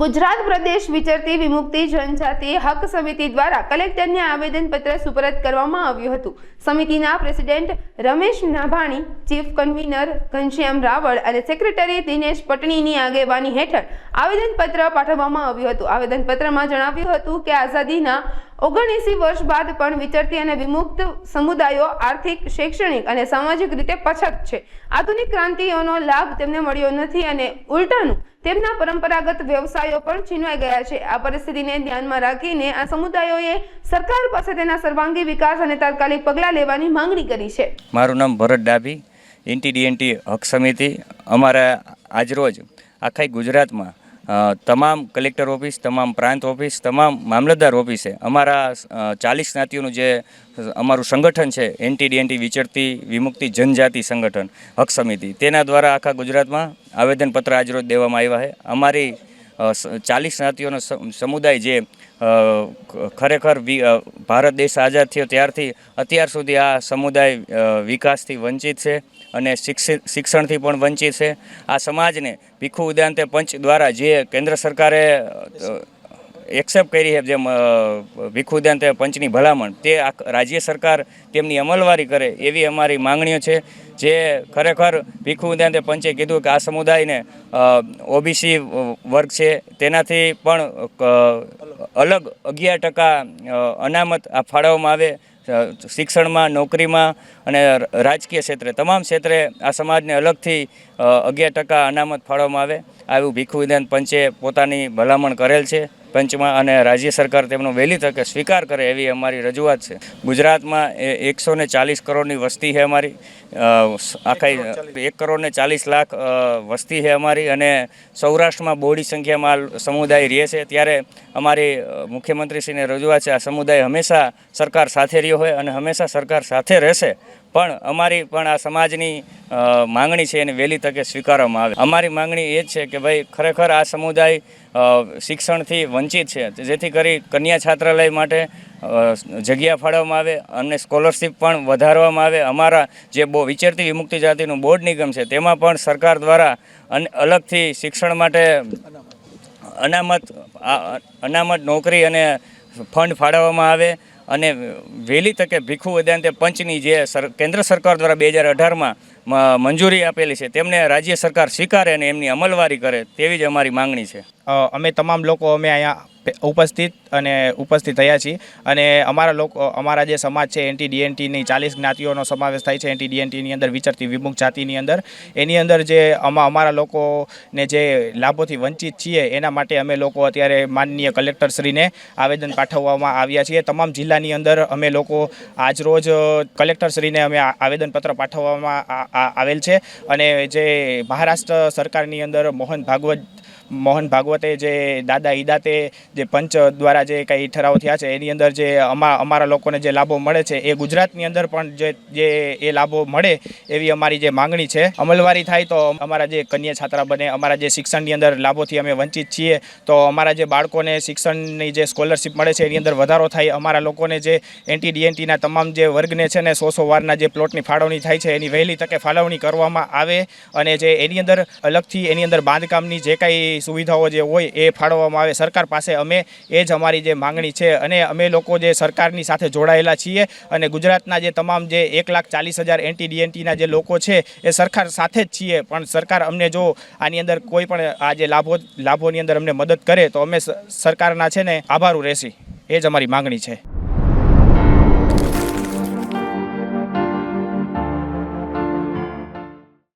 ગુજરાત પ્રદેશ વિચરતી વિમુક્તિ જનજાતિ હક સમિતિ દ્વારા કલેક્ટરને આવેદનપત્ર સુપરત કરવામાં આવ્યું હતું. સમિતિના president Ramesh Nabhani, chief convener Ghanshyam Raval અને સેક્રેટરી દિનેશ પટણીની આગેવાની હેઠળ આવેદનપત્ર પાઠવવામાં આવ્યું હતું. આવેદનપત્રમાં જણાવ્યું હતું કે આઝાદીના ઓગણએંસી વર્ષ બાદ પણ વિચરતી અને વિમુક્ત સમુદાયો આર્થિક, શૈક્ષણિક અને સામાજિક રીતે પછત છે. આધુનિક ક્રાંતિઓનો લાભ તેમને મળ્યો નથી અને ઉલટાનું તેમના પરંપરાગત વ્યવસાયો પણ છીનવાઈ ગયા છે. આ પરિસ્થિતિને ધ્યાનમાં રાખીને આ સમુદાયોએ સરકાર પાસે તેના સર્વાંગી વિકાસ અને તાત્કાલિક પગલાં લેવાની માંગણી કરી છે. મારું નામ ભરત ડાભી એનટી ડીએનટી હક સમિતિ. અમારા આજરોજ આખા ગુજરાતમાં તમામ કલેક્ટર ઓફિસ, તમામ પ્રાંત ઓફિસ, તમામ મામલતદાર ઓફિસે અમારા ચાલીસ જ્ઞાતિઓનું જે અમારું સંગઠન છે એનટી ડીએનટી વિચરતી, વિમુક્તિ જનજાતિ સંગઠન, હક સમિતિ, તેના દ્વારા આખા ગુજરાતમાં આવેદનપત્ર આજરોજ દેવામાં આવ્યા છે. અમારી ચાલીસ જ્ઞાતિઓનો સમ- સમુદાય જે ખરેખર ભારત દેશ આઝાદ થયો ત્યારથી અત્યાર સુધી આ સમુદાય વિકાસથી વંચિત છે. અને શિક્ષણથી પણ વંચિત છે. આ સમાજને ભીખુ ઉદાંતે પંચ દ્વારા જે કેન્દ્ર સરકારે એક્સેપ્ટ કરી છે જેમ ભીખુ ઉદ્યાન્તે પંચની ભલામણ, તે રાજ્ય સરકાર તેમની અમલવારી કરે એવી અમારી માંગણીઓ છે. જે ખરેખર ભીખુ ઉદાંતે પંચે કીધું કે આ સમુદાયને ઓબીસી વર્ગ છે. તેનાથી પણ અલગ અગિયાર ટકા અનામત આ ફાળવવામાં આવે. શિક્ષણમાં, નોકરીમાં અને રાજકીય ક્ષેત્રે, તમામ ક્ષેત્રે આ સમાજને અલગથી અગિયાર ટકા અનામત ફાળવવામાં આવે. આવું ભીખુ વિધાન પંચે પોતાની ભલામણ કરેલ છે. પંચમાં અને રાજ્ય સરકાર તેમનો વહેલી તકે સ્વીકાર કરે એવી અમારી રજૂઆત છે. ગુજરાતમાં એ એકસો ને ચાલીસ કરોડની વસ્તી છે અમારી. આખા એક કરોડ ને ચાલીસ. લાખ વસ્તી છે અમારી અને સૌરાષ્ટ્રમાં બહોળી સંખ્યામાં સમુદાય રહે છે. ત્યારે અમારી મુખ્યમંત્રીશ્રીને રજૂઆત છે આ સમુદાય હંમેશા સરકાર સાથે રહ્યો હોય અને હંમેશા સરકાર સાથે રહેશે. પણ અમારી પણ આ સમાજની માંગણી છે એને વહેલી તકે સ્વીકારવામાં આવે. અમારી માંગણી એ જ છે કે ભાઈ ખરેખર આ સમુદાય શિક્ષણથી વંચિત છે. જેથી કરી કન્યા છાત્રાલય માટે જગ્યા ફાળવવામાં આવે અને સ્કોલરશિપ પણ વધારવામાં આવે. અમારા જે બહુ વિચરતી વિમુક્તિ જાતિનું બોર્ડ નિગમ છે, તેમાં પણ સરકાર દ્વારા અને અલગથી શિક્ષણ માટે અનામત અનામત નોકરી અને ફંડ ફાળવવામાં આવે. અને વહેલી તકે ભીખુ વેદાંતે પંચની જે કેન્દ્ર સરકાર દ્વારા બે હજાર અઢારમાં મંજૂરી આપેલી છે, તેમને રાજ્ય સરકાર સ્વીકારે અને એમની અમલવારી કરે તેવી જ અમારી માંગણી છે. અમે તમામ લોકો અમે અહીંયા ઉપસ્થિત અને ઉપસ્થિત થયા છીએ. અને અમારા લોકો અમારા જે સમાજ છે એનટી ડીએનટીની ચાલીસ જ્ઞાતિઓનો સમાવેશ થાય છે એન્ટી ડીએનટીની અંદર, વિચરતી વિમુખ જાતિની અંદર. એની અંદર જે અમા અમારા લોકોને જે લાભોથી વંચિત છીએ, એના માટે અમે લોકો અત્યારે માનનીય કલેક્ટરશ્રીને આવેદન પાઠવવામાં આવ્યા છીએ. તમામ જિલ્લાની અંદર અમે લોકો આજરોજ કલેક્ટરશ્રીને અમે આવેદનપત્ર પાઠવવામાં આવેલ છે. અને જે મહારાષ્ટ્ર સરકારની અંદર મોહન ભાગવત મોહન ભાગવતે જે દાદા ઈદાતે જે પંચ દ્વારા જે કંઈ ઠરાવ થયા છે, એની અંદર જે અમા, અમારા લોકોને જે લાભો મળે છે, એ ગુજરાતની અંદર પણ જે જે, એ લાભો મળે એવી અમારી જે માંગણી છે. અમલવારી થાય તો અમારા જે કન્યા છાત્રા બને, અમારા જે શિક્ષણની અંદર લાભોથી અમે વંચિત છીએ, તો અમારા જે બાળકોને શિક્ષણની જે સ્કોલરશિપ મળે છે, એની અંદર વધારો થાય. અમારા લોકોને જે એન્ટી ડીએનટીના તમામ જે વર્ગને છે ને સો સો વારના જે પ્લોટની ફાળવણી થાય છે, એની વહેલી તકે ફાળવણી કરવામાં આવે અને જે એની અંદર અલગથી એની અંદર બાંધકામની જે કાંઈ સુવિધાઓ જે હોય એ ફાળવવામાં આવે. સરકાર પાસે અમે એ જ અમારી જે માંગણી છે અને અમે લોકો જે સરકારની સાથે જોડાયેલા છીએ અને ગુજરાતના જે તમામ જે એક લાખ ચાલીસ હજાર એનટી ડીએનટીના જે લોકો છે એ સરકાર સાથે જ છીએ. પણ સરકાર અમને જો આની અંદર કોઈ પણ આ જે લાભો, લાભોની અંદર અમને મદદ કરે તો અમે સરકારના છે ને આભારું રહેશે. એ જ અમારી માંગણી છે.